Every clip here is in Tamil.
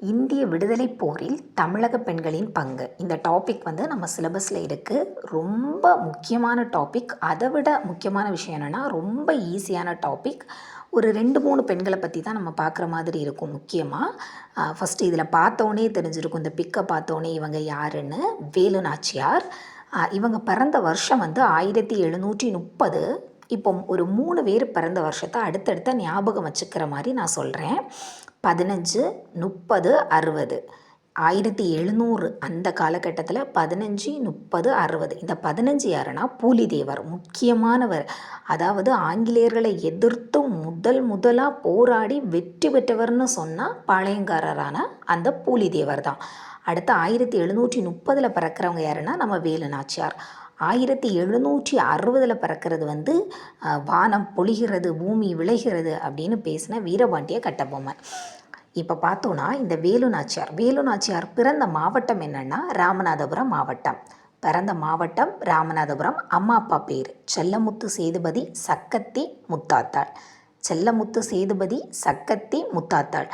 இந்திய விடுதலை போரில் தமிழக பெண்களின் பங்கு. இந்த டாபிக் வந்து நம்ம சிலபஸில் இருக்குது ரொம்ப முக்கியமான டாபிக் அதை விட முக்கியமான விஷயம் என்னென்னா ரொம்ப ஈஸியான டாபிக் ஒரு ரெண்டு மூணு பெண்களை பற்றி தான் நம்ம பார்க்குற மாதிரி இருக்கும் முக்கியமாக ஃபஸ்ட்டு இதில் பார்த்தோன்னே தெரிஞ்சிருக்கும். இந்த பிக்கை பார்த்தோன்னே இவங்க யாருன்னு? வேலு நாச்சியார் இவங்க பிறந்த வருஷம் வந்து ஆயிரத்தி எழுநூற்றி முப்பது. இப்போ ஒரு மூணு பேர் பிறந்த வருஷத்தை அடுத்தடுத்த ஞாபகம் வச்சுக்கிற மாதிரி நான் சொல்கிறேன் பதினஞ்சு முப்பது அறுபது. ஆயிரத்தி எழுநூறு அந்த காலகட்டத்தில் பதினஞ்சு முப்பது அறுபது. இந்த பதினஞ்சு யாருன்னா பூலிதேவர் முக்கியமானவர். அதாவது ஆங்கிலேயர்களை எதிர்த்து முதல் முதலாக போராடி வெற்றி பெற்றவர்னு சொன்னால் பாளையங்காரரான அந்த பூலிதேவர் தான். அடுத்து ஆயிரத்தி எழுநூற்றி முப்பதில் பிறக்கிறவங்க யாருன்னா நம்ம வேலு நாச்சியார் ஆயிரத்தி எழுநூற்றி அறுபதில் பிறக்கிறது வந்து வானம் பொழிகிறது பூமி விளைகிறது அப்படின்னு பேசின வீரபாண்டிய கட்டபொம்மன். இப்போ பார்த்தோன்னா இந்த வேலு நாச்சியார் வேலு நாச்சியார் பிறந்த மாவட்டம் என்னென்னா ராமநாதபுரம் மாவட்டம். பிறந்த மாவட்டம் ராமநாதபுரம் அம்மா அப்பா பேர் செல்லமுத்து சேதுபதி சக்கத்தி முத்தாத்தாள். செல்லமுத்து சேதுபதி சக்கத்தி முத்தாத்தாள்.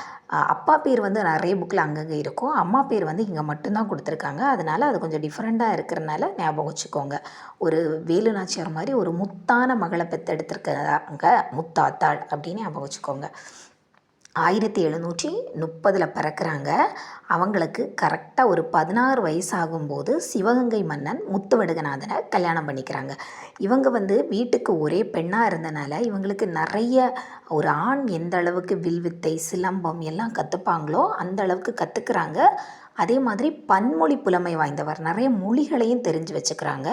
அப்பா பேர் வந்து நிறைய புக்கில் அங்கங்கே இருக்கும். அம்மா பேர் வந்து இங்கே மட்டும்தான் கொடுத்துருக்காங்க. அதனால் அது கொஞ்சம் டிஃப்ரெண்ட்டாக இருக்கிறனால ஞாபகம் வச்சுக்கோங்க. ஒரு வேலு நாச்சியார் மாதிரி ஒரு முத்தான மகளை பெற்றெடுத்திருக்காங்க முத்தாத்தாள் அப்படின்னு ஞாபகம் வச்சுக்கோங்க. ஆயிரத்தி எழுநூற்றி முப்பதில் பிறக்கிறாங்க. அவங்களுக்கு கரெக்டாக ஒரு பதினாறு வயசாகும்போது சிவகங்கை மன்னன் முத்துவடுகநாதனை கல்யாணம் பண்ணிக்கிறாங்க. இவங்க வந்து வீட்டுக்கு ஒரே பெண்ணாக இருந்தனால இவங்களுக்கு நிறைய ஒரு ஆண் எந்த அளவுக்கு வில்வித்தை சிலம்பம் எல்லாம் கற்றுப்பாங்களோ அந்த அளவுக்கு கற்றுக்குறாங்க அதே மாதிரி பன்மொழி புலமை வாய்ந்தவர். நிறைய மொழிகளையும் தெரிஞ்சு வச்சுக்கிறாங்க.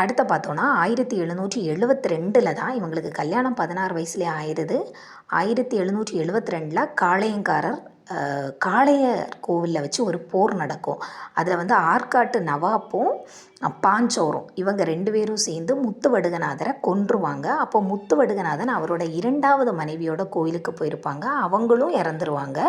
அடுத்து பார்த்தோன்னா ஆயிரத்தி எழுநூற்றி எழுபத்தி ரெண்டில் தான் இவங்களுக்கு கல்யாணம் பதினாறு வயசுலேயே ஆயிடுது ஆயிரத்தி எழுநூற்றி எழுபத்தி ரெண்டில் காளையங்காரர் காளையர் கோவிலில் வச்சு ஒரு போர் நடக்கும். அதில் வந்து ஆற்காட்டு நவாப்பும் பாஞ்சோரும் இவங்க ரெண்டு பேரும் சேர்ந்து முத்துவடுகநாதரை கொன்றுவாங்க. அப்போ முத்துவடுகநாதன் அவரோட இரண்டாவது மனைவியோட கோயிலுக்கு போயிருப்பாங்க. அவங்களும் இறந்துருவாங்க.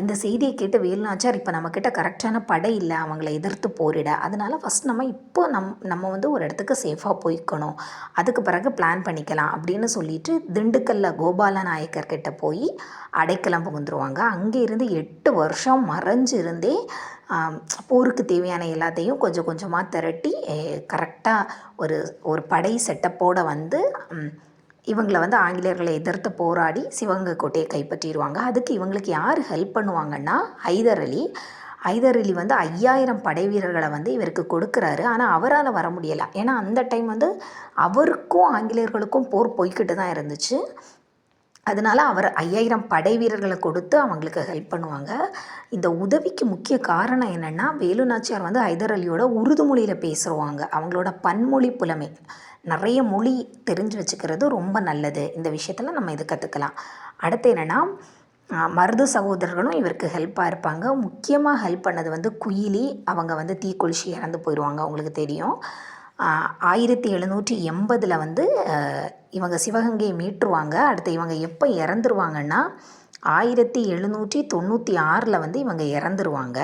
இந்த செய்தியை கேட்டு வேலுநாச்சார் இப்போ நம்மக்கிட்ட கரெக்டான படை இல்லை அவங்கள எதிர்த்து போரிட. அதனால் ஃபஸ்ட் நம்ம இப்போ நம் நம்ம வந்து ஒரு இடத்துக்கு சேஃபாக போய்க்கணும். அதுக்கு பிறகு பிளான் பண்ணிக்கலாம் அப்படின்னு சொல்லிட்டு திண்டுக்கல்ல கோபால நாயக்கர்கிட்ட போய் அடைக்கலம் புகுந்துருவாங்க. அங்கே இருந்து எட்டு வருஷம் மறைஞ்சிருந்தே போருக்கு தேவையான எல்லாத்தையும் கொஞ்சம் கொஞ்சமாக திரட்டி கரெக்டாக ஒரு ஒரு படை செட்டப்போடு வந்து இவங்களை வந்து ஆங்கிலேயர்களை எதிர்த்து போராடி சிவகங்கை கோட்டையை கைப்பற்றிடுவாங்க. அதுக்கு இவங்களுக்கு யார் ஹெல்ப் பண்ணுவாங்கன்னா ஹைதர் அலி. ஹைதர் அலி வந்து ஐயாயிரம் படை வீரர்களை வந்து இவருக்கு கொடுக்குறாரு. ஆனால் அவரால் வர முடியலை. ஏன்னா அந்த டைம் வந்து அவருக்கும் ஆங்கிலேயர்களுக்கும் போர் போய்கிட்டு தான் இருந்துச்சு. அதனால அவர் ஐயாயிரம் படை வீரர்களை கொடுத்து அவங்களுக்கு ஹெல்ப் பண்ணுவாங்க. இந்த உதவிக்கு முக்கிய காரணம் என்னென்னா வேலு நாச்சியார் வந்து ஹைதர் அலியோட உருது மொழியில் பேசுவாங்க. அவங்களோட பன்மொழி புலமை. நிறைய மொழி தெரிஞ்சு வச்சுக்கிறது ரொம்ப நல்லது. இந்த விஷயத்தில் நம்ம இது கற்றுக்கலாம் அடுத்து என்னென்னா மருது சகோதரர்களும் இவருக்கு ஹெல்ப்பாக இருப்பாங்க. முக்கியமாக ஹெல்ப் பண்ணது வந்து குயிலி. அவங்க வந்து தீக்குளிச்சு இறந்து போயிடுவாங்க அவங்களுக்கு தெரியும். ஆயிரத்தி எழுநூற்றி எண்பதில் வந்து இவங்க சிவகங்கையை மீட்டுருவாங்க. அடுத்து இவங்க எப்போ இறந்துருவாங்கன்னா ஆயிரத்தி எழுநூற்றி தொண்ணூற்றி ஆறில் வந்து இவங்க இறந்துருவாங்க.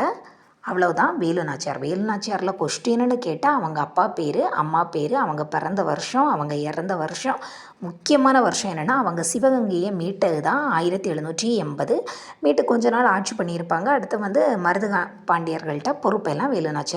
அவ்வளவுதான் வேலு நாச்சியார் வேலு நாச்சியாரில் கொஸ்டின்னு கேட்டால் அவங்க அப்பா பேர் அம்மா பேர் அவங்க பிறந்த வருஷம் அவங்க இறந்த வருஷம். முக்கியமான வருஷம் என்னென்னா அவங்க சிவகங்கையை மீட்டது தான் ஆயிரத்தி எழுநூற்றி எண்பது. மீட்டு கொஞ்ச நாள் ஆட்சி பண்ணியிருப்பாங்க. அடுத்து வந்து மருதுகா பாண்டியர்கள்ட்ட பொறுப்பெல்லாம் வேலு நாச்சியார்